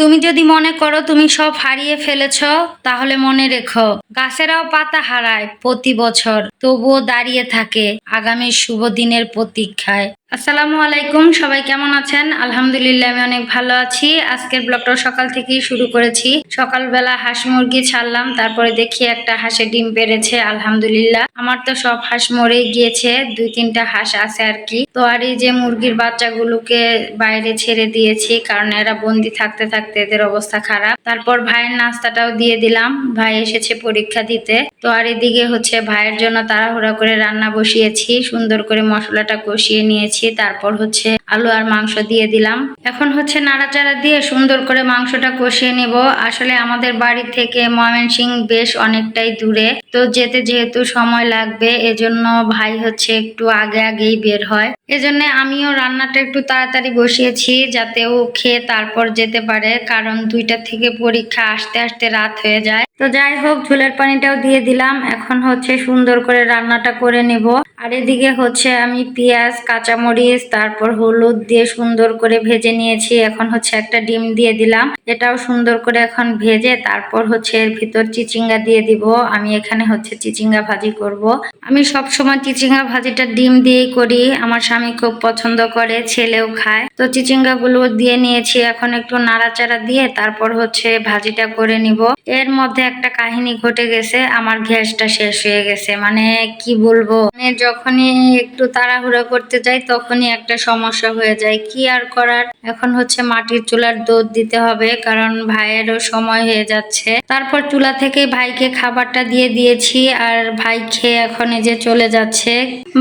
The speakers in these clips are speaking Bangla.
তুমি যদি মনে করো তুমি সব হারিয়ে ফেলেছ তাহলে মনে রেখো। গাছেরাও পাতা হারায় প্রতি বছর, তবুও দাঁড়িয়ে থাকে আগামী শুভ দিনের প্রতীক্ষায়। আসসালামু আলাইকুম, সবাই কেমন আছেন? আলহামদুলিল্লাহ, আমি অনেক ভালো আছি। আজকের ব্লগটা সকাল থেকেই শুরু করেছি। সকালবেলা হাঁস মুরগি ছাড়লাম, তারপরে দেখি একটা হাঁসে ডিম পেরেছে, আলহামদুলিল্লাহ। আমার তো সব হাঁস মরেই গিয়েছে, দুই তিনটা হাঁস আছে আর কি। তো আর এই যে মুরগির বাচ্চাগুলোকে বাইরে ছেড়ে দিয়েছি, কারণ এরা বন্দি থাকতে থাকতে এদের অবস্থা খারাপ। তারপর ভাইয়ের নাস্তাটাও দিয়ে দিলাম। ভাই এসেছে পরীক্ষা দিতে। তো আর এদিকে হচ্ছে ভাইয়ের জন্য তাড়াহুড়া করে রান্না বসিয়েছি, সুন্দর করে মশলাটা কষিয়ে নিয়েছি, তারপর হচ্ছে আলু আর মাংস দিয়ে দিলাম। এখন হচ্ছে নাড়াচাড়া দিয়ে সুন্দর করে মাংসটা কষিয়ে নিব। আসলে আমাদের বাড়ি থেকে ময়মনসিং বেশ অনেকটাই দূরে। তো যেতে যেহেতু সময় লাগবে, এজন্য ভাই হচ্ছে একটু আগে আগেই বের হয়। এজন্য আমিও রান্নাটা একটু তাড়াতাড়ি বসিয়েছি যাতে ও খেয়ে তারপর যেতে পারে, কারণ দুইটা থেকে পরীক্ষা আসতে আসতে রাত হয়ে যায়। তো যাই হোক, ঝোলের পানিটাও দিয়ে দিলাম। এখন হচ্ছে সুন্দর করে রান্নাটা করে নেব। আর এদিকে হচ্ছে আমি পেঁয়াজ, কাঁচামরিচ, তারপর হলুদ দিয়ে সুন্দর করে ভেজে নিয়েছি। এখন হচ্ছে একটা ডিম দিয়ে দিলাম। এটাও সুন্দর করে এখন ভেজে তারপর হচ্ছে এর ভিতর চিচিঙ্গা দিয়ে দিব। আমি এখানে হচ্ছে চিচিঙ্গা ভাজি করব। আমি সব সময় চিচিঙ্গা ভাজিটা ডিম দিয়েই করি। আমার স্বামী খুব পছন্দ করে, ছেলেও খায়। তো চিচিঙ্গা গুলো দিয়ে নিয়েছি। এখন একটু নাড়াচাড়া দিয়ে তারপর হচ্ছে ভাজিটা করে নিব। এর মধ্যে একটা কাহিনী ঘটে গেছে। আমার গ্যাসটা শেষ হয়ে গেছে। মানে কি বলব? মানে যখনই একটু তাড়াহুড়ো করতে যাই, তখনই একটা সমস্যা হয়ে যায়। কি আর করার? এখন হচ্ছে মাটির চুলার দুধ দিতে হবে, কারণ ভাইয়েরও সময় হয়ে যাচ্ছে। তারপর চুলা থেকে ভাইকে খাবারটা দিয়ে দিয়েছি, আর ভাই খেয়ে এখন এই যে চলে যাচ্ছে।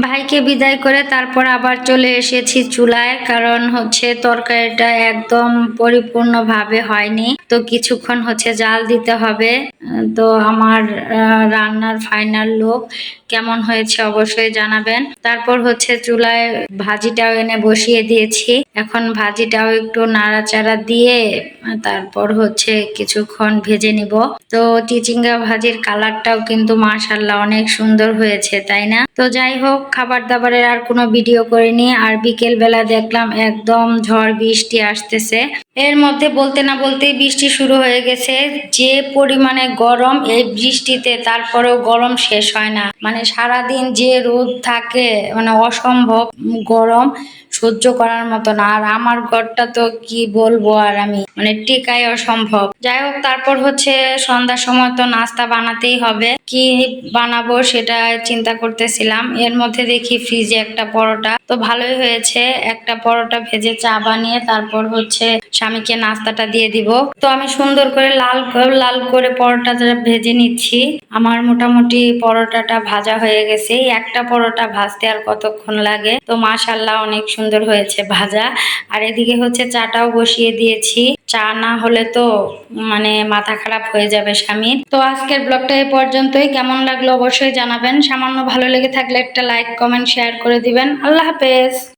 ভাইকে বিদায় করে তারপর আবার চলে এসেছি চুলায়, কারণ হচ্ছে তরকারিটা একদম পরিপূর্ণভাবে হয়নি। তো কিছুক্ষণ হচ্ছে জাল দিতে হবে। তো আমার রান্নার ফাইনাল লোক কেমন হয়েছে অবশ্যই জানাবেন। তারপর হচ্ছে চুলায় ভাজিটাও এনে বসিয়ে দিয়েছি। এখন ভাজিটাও একটু নাড়াচাড়া দিয়ে, তারপর হচ্ছে কিছুক্ষণ ভেজে নিব। তো চিচিঙ্গা ভাজির কালারটাও কিন্তু মাশাল্লাহ অনেক সুন্দর হয়েছে, তাই না? তো যাই হোক খাবার দাবারের আর কোনো ভিডিও করিনি, আর বিকেল বেলা দেখলাম একদম ঝড় বৃষ্টি আসতেছে। এর মধ্যে বলতে না বলতেই বৃষ্টি শুরু হয়ে গেছে। যে পরিমাণে গরম, এই বৃষ্টিতে তারপরেও গরম শেষ হয় না। মানে সারাদিন যে রোদ থাকে মানে অসম্ভব গরম। সহ্য করার মতো না আর আমার ঘরটা তো কি বলব আর আমি? মানে টিকাই অসম্ভব। যাই হোক, তারপর হচ্ছে সন্ধ্যার সময় তো নাস্তা বানাতেই হবে। কি বানাবো সেটা চিন্তা করতেছিলাম। এর মধ্যে দেখি ফ্রিজে একটা পরোটা। তো ভালোই হয়েছে। একটা পরোটা ভেজে চা বানিয়ে তারপর হচ্ছে স্বামীকে নাস্তাটা দিয়ে দিব। তো আমি সুন্দর করে লাল লাল করে পরোটাটা ভেজে নিচ্ছি। আমার মোটামুটি পরোটাটা ভাজা হয়ে গেছে। একটা পরোটা ভাজতে আর কতক্ষণ লাগে? তো মাশাল্লাহ অনেক সুন্দর হয়েছে ভাজা। আর এদিকে হচ্ছে চাটাও বসিয়ে দিয়েছি। চা না হলে তো মানে মাথা খারাপ হয়ে যাবে স্বামী তো আজকের ব্লগটা এ পর্যন্তই। কেমন লাগল অবশ্যই জানাবেন। সামান্য ভালো লেগে থাকলে একটা লাইক কমেন্ট শেয়ার করে দিবেন। আল্লাহ হাফেজ।